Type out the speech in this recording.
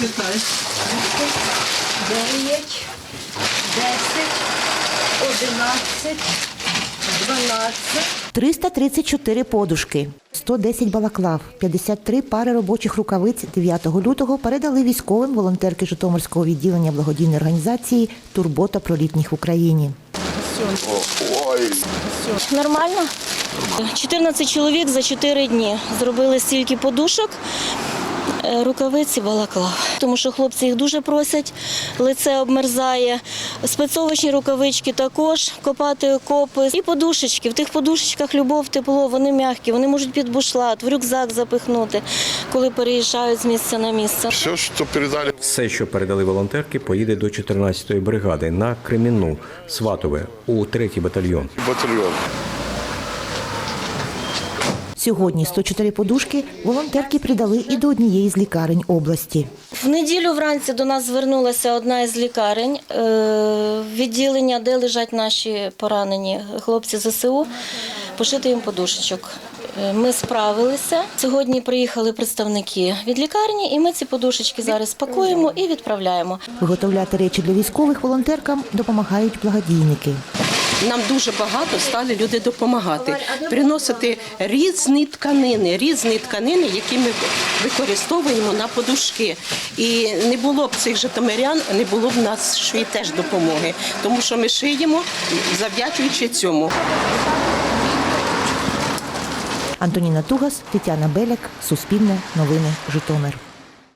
Считай. 9, 10, 11, 12. 334 подушки, 110 балаклав, 53 пари робочих рукавиць 9 лютого передали військовим волонтерки Житомирського відділення благодійної організації Турбота про літніх в Україні. Нормально. 14 чоловік за 4 дні зробили стільки подушок, е, рукавиці балаклав. Тому що хлопці їх дуже просять, лице обмерзає. Спецовочні рукавички також, копати окопи. І подушечки. В тих подушечках любов, тепло, вони м'які, вони можуть під бушлат, в рюкзак запихнути, коли переїжджають з місця на місце. Все, что передали Все, що передали волонтерки, поїде до 14-ї бригади на Кремінну, Сватове, у 3-й батальйон. батальон. Сьогодні 104 подушки волонтерки придали і до однієї з лікарень області. В неділю вранці до нас звернулася одна із лікарень е, відділення, де лежать наші поранені хлопці ЗСУ, пошити їм подушечок. Е, Ми справилися. Сьогодні приїхали представники від лікарні, і ми ці подушечки зараз пакуємо і відправляємо. Виготовляти речі для військових волонтеркам допомагають благодійники. Нам дуже багато стали люди допомагати, приносити різні тканини, різні тканини, які ми використовуємо на подушки. І не було б цих житомирян, не було б нас шві теж допомоги, тому що ми шиємо, завдячуючи цьому. Антоніна Тугас, Тетяна Беляк, Суспільне, Новини, Житомир.